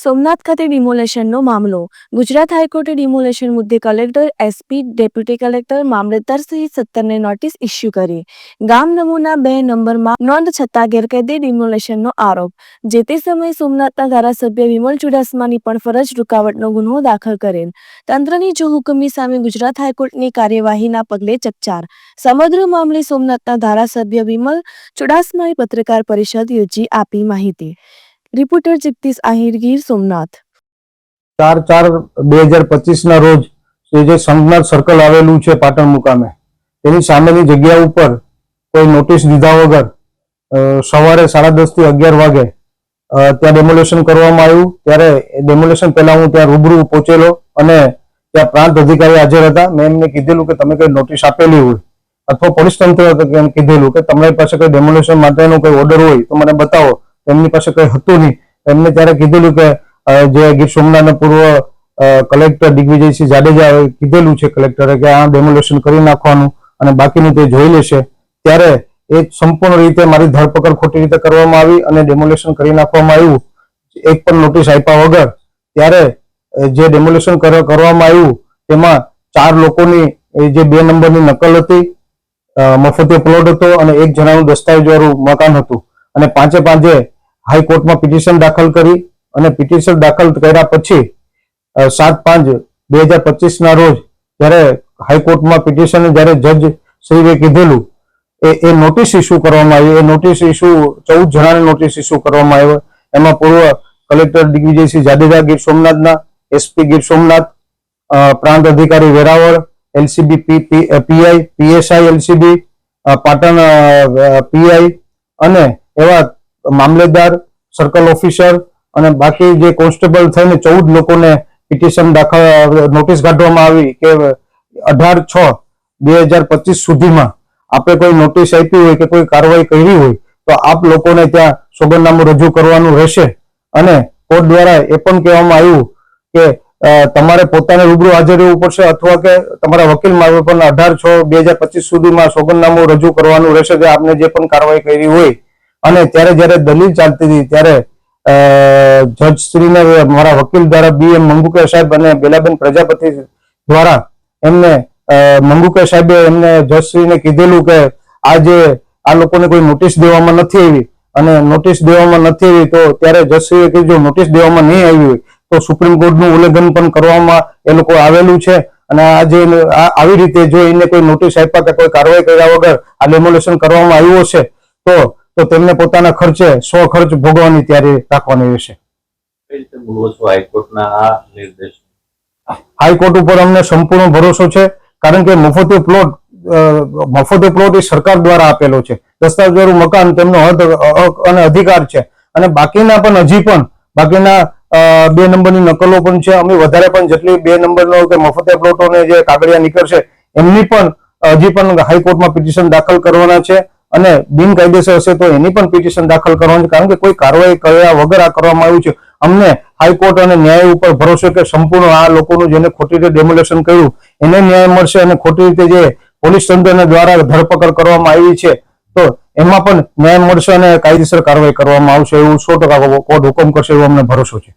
સોમનાથ ખાતે ડિમોલેશનનો મામલો. ગુજરાત હાઈકોર્ટે ડિમોલેશન મુદ્દે collector, S P, deputy collector, mamlatdar સહિત સત્તરને નોટિસ ઇસ્યુ કરી. ગામ નમૂના બે નંબરમાં નોંધ છતાં ગેરકાયદે ડિમોલેશનનો આરોપ. જે તે સમયે સોમનાથના ધારાસભ્ય વિમલ ચુડાસમાની પણ ફરજ રૂકાવટનો ગુનો દાખલ કરેલ. તંત્રની જો હુકમની સામે ગુજરાત હાઈકોર્ટની કાર્યવાહીના પગલે ચકચાર. સમગ્ર મામલે સોમનાથના ધારાસભ્ય વિમલ ચુડાસમાએ પત્રકાર પરિષદ યોજી આપી માહિતી. રિપોર્ટર જગદીશ આહિર ગીર સોમનાથ ચાર ચાર બે હજાર પચીસ ના રોજ જે સંઘનાથ સર્કલ આવેલું છે પાટણ મુકામે, તેની સામેની જગ્યા ઉપર કોઈ નોટિસ દીધા વગર સવારે સાડા દસથી અગિયાર વાગે ત્યાં ડેમોલેશન કરવામાં આવ્યું. ત્યારે ડેમોલેશન પહેલા હું ત્યાં રૂબરૂ પહોંચેલો અને ત્યાં પ્રાંત અધિકારી હાજર હતા. મેં એમને કીધેલું કે તમે કઈ નોટિસ આપેલી હોય અથવા પોલીસ તંત્ર કીધેલું કે તમારી પાસે કોઈ ડેમોલેશન માટેનો કોઈ ઓર્ડર હોય તો મને બતાવો. એમની પાસે કઈ હતું નહીં. એમને ત્યારે કીધેલું કે જે ગીર સોમનાથના પૂર્વ કલેક્ટર દિગ્વિજયસિંહ જાડેજા કીધેલું છે કલેક્ટરે કે આ ડેમોલેશન કરી નાખવાનું અને બાકીનું તે જોઈ લેશે. ત્યારે એ સંપૂર્ણ રીતે મારી ધરપકડ ખોટી રીતે કરવામાં આવી અને ડેમોલેશન કરી નાખવામાં આવ્યું. એક પણ નોટિસ આપ્યા વગર ત્યારે જે ડેમોલેશન કરવામાં આવ્યું તેમાં ચાર લોકોની જે બે નંબરની નકલ હતી મફતે પ્લોટ હતો અને એક જણાનું દસ્તાવેજવાળું મકાન હતું. અને પાંચે પાંચે હાઈકોર્ટમાં પિટિશન દાખલ કરી અને પિટિશન દાખલ કર્યા પછી સાત પાંચ બે હજાર પચીસના રોજ જ્યારે હાઈકોર્ટમાં પિટિશન જ્યારે જજ શ્રીએ કીધેલું, એ એ નોટિસ ઇસ્યુ કરવામાં આવી એ નોટિસ ઇસ્યુ ચૌદ જણાને નોટિસ ઇસ્યુ કરવામાં આવ્યો. એમાં પૂર્વ કલેક્ટર દિગ્વિજયસિંહ જાડેજા, ગીર સોમનાથના એસપી ગીર સોમનાથ પ્રાંત અધિકારી Veraval, L C B P I, P S I, L C B Patan P I અને એવા મામલેદાર સર્કલ ઓફિસર અને બાકી જે કોન્સ્ટેબલ થઈને ચૌદ લોકોને પિટિશન દાખલ નોટિસ કાઢવામાં આવી કે અઢાર છ બે હજાર પચીસ સુધીમાં આપણે કોઈ નોટિસ આપી હોય કે કોઈ કાર્યવાહી કરી હોય તો આપ લોકોને ત્યાં સોગંદનામું રજૂ કરવાનું રહેશે. અને કોર્ટ દ્વારા એ પણ કહેવામાં આવ્યું કે તમારે પોતાને રૂબરૂ હાજર રહેવું પડશે અથવા કે તમારા વકીલ મારફત પણ અઢાર છ બે હજાર પચીસ સુધીમાં સોગંદનામું રજૂ કરવાનું રહેશે કે આપને જે પણ કાર્યવાહી કરી હોય અને ત્યારે જ્યારે દલીલ ચાલતી હતી ત્યારે જજ શ્રીને મારા વકીલ દ્વારા બી એમ મંગુકર સાહેબ અને બેલાબેન પ્રજાપતિ દ્વારા એમને અ, મંગુકર સાહેબે એમને જજશ્રીને કીધેલું કે આજે આ લોકોને કોઈ નોટિસ દેવામાં નથી આવી અને નોટિસ દેવામાં નથી આવી તો ત્યારે જજશ્રીએ કીધું નોટિસ દેવામાં નહીં આવી તો સુપ્રીમ કોર્ટનું ઉલ્લંઘન પણ કરવામાં એ લોકો આવેલું છે અને આ જે આવી રીતે જો એને કોઈ નોટિસ આપ્યા કે કોઈ કાર્યવાહી કર્યા વગર આ ડેમોલેશન કરવામાં આવ્યું હશે તો તો તેમને પોતાના ખર્ચે સ્વ ખર્ચ ભોગવવાની તૈયારી રાખવાની રહેશે. હાઈકોર્ટ ઉપર અમને સંપૂર્ણ ભરોસો છે કારણ કે મફતે પ્લોટ મફતે પ્લોટ એ સરકાર દ્વારા આપેલો છે. દસ્તાવેજવાળું મકાન તેમનો હક અને અધિકાર છે. અને બાકીના પણ હજી પણ બાકીના બે નંબરની નકલો પણ છે. અમે વધારે પણ જેટલી બે નંબરનો કે મફતે પ્લોટોને જે કાગળિયા નીકળશે એમની પણ હજી પણ હાઈકોર્ટમાં પિટિશન દાખલ કરવાના છે. અને બિનકાયદેસર હશે તો એની પણ પિટિશન દાખલ કરવાની કારણ કે કોઈ કાર્યવાહી કર્યા વગર આ કરવામાં આવ્યું છે. અમને હાઈકોર્ટ અને ન્યાય ઉપર ભરોસો કે સંપૂર્ણ આ લોકોનું જેને ખોટી રીતે ડેમોલેશન કર્યું, એને ન્યાય મળશે અને ખોટી રીતે જે પોલીસ તંત્રના દ્વારા ધરપકડ કરવામાં આવી છે, તો એમાં પણ ન્યાય મળશે અને કાયદેસર કાર્યવાહી કરવામાં આવશે એવું સો ટકા કોર્ટ હુકમ કરશે એવો અમને ભરોસો છે.